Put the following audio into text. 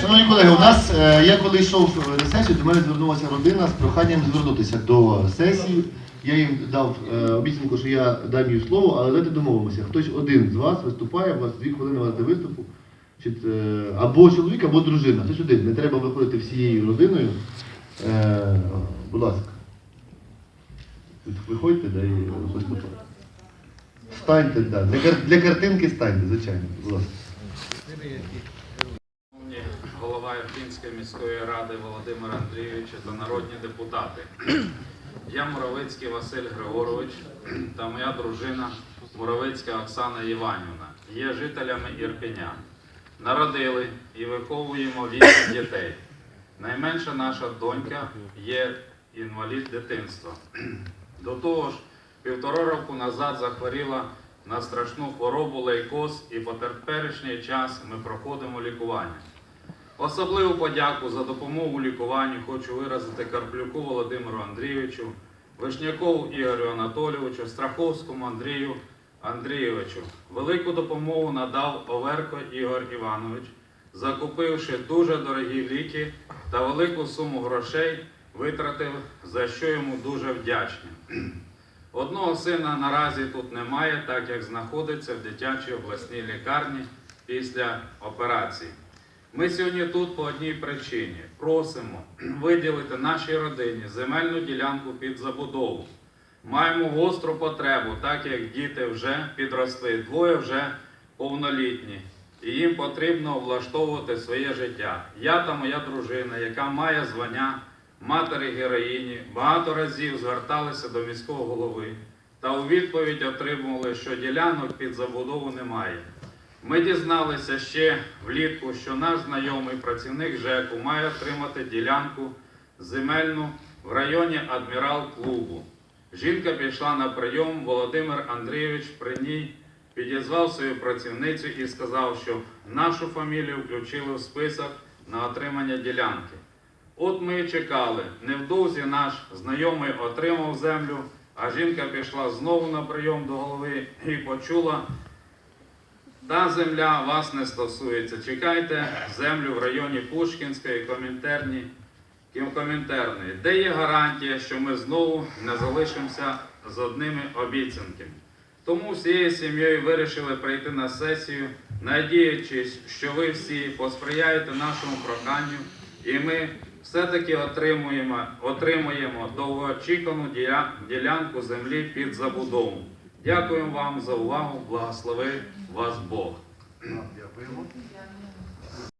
Шановні колеги, у нас е, я коли йшов на сесію, до мене звернулася родина з проханням звернутися до сесії. Я їм дав е, обіцянку, що я дам їм слово, але давайте домовимося. Хтось один з вас виступає, у вас дві хвилини у вас до виступу. Е, або чоловік, або дружина. Хтось один. Не треба виходити всією родиною. Будь ласка. Виходьте, да, і виступайте. Встаньте, да. Для, для картинки станьте, звичайно. Будь ласка. Голова Ірпінської міської ради Володимир Андрійович та народні депутати. Я Муравицький Василь Григорович та моя дружина Муравицька Оксана Іванівна є жителями Ірпеня. Народили і виховуємо вісім дітей. Найменша наша донька є інвалід дитинства. До того ж, півтора року назад захворіла на страшну хворобу лейкоз і по теперішній час ми проходимо лікування. Особливу подяку за допомогу у лікуванні хочу виразити Карплюку Володимиру Андрійовичу, Вишнякову Ігорю Анатолійовичу, Страховському Андрію Андрійовичу. Велику допомогу надав Оверко Ігор Іванович, закупивши дуже дорогі ліки та велику суму грошей витратив, за що йому дуже вдячні. Одного сина наразі тут немає, так як знаходиться в дитячій обласній лікарні після операції. Ми сьогодні тут по одній причині просимо виділити нашій родині земельну ділянку під забудову. Маємо гостру потребу, так як діти вже підросли, двоє вже повнолітні, і їм потрібно влаштовувати своє життя. Я та моя дружина, яка має звання матері героїні, багато разів зверталися до міського голови та у відповідь отримували, що ділянок під забудову немає. Ми дізналися ще влітку, що наш знайомий працівник ЖЕКу має отримати ділянку земельну в районі адмірал клубу. Жінка пішла на прийом, Володимир Андрійович при ній підізвав свою працівницю і сказав, що нашу фамілію включили в список на отримання ділянки. От ми і чекали. Невдовзі наш знайомий отримав землю, а жінка пішла знову на прийом до голови і почула, та земля вас не стосується. Чекайте землю в районі Пушкінської, Комінтерні, Комінтерної, де є гарантія, що ми знову не залишимося з одними обіцянками. Тому всією сім'єю вирішили прийти на сесію, надіючись, що ви всі посприяєте нашому проханню, і ми все-таки отримуємо, отримуємо довгоочікувану ділянку землі під забудову. Дякуємо вам за увагу. Благослови вас Бог. Дякуємо.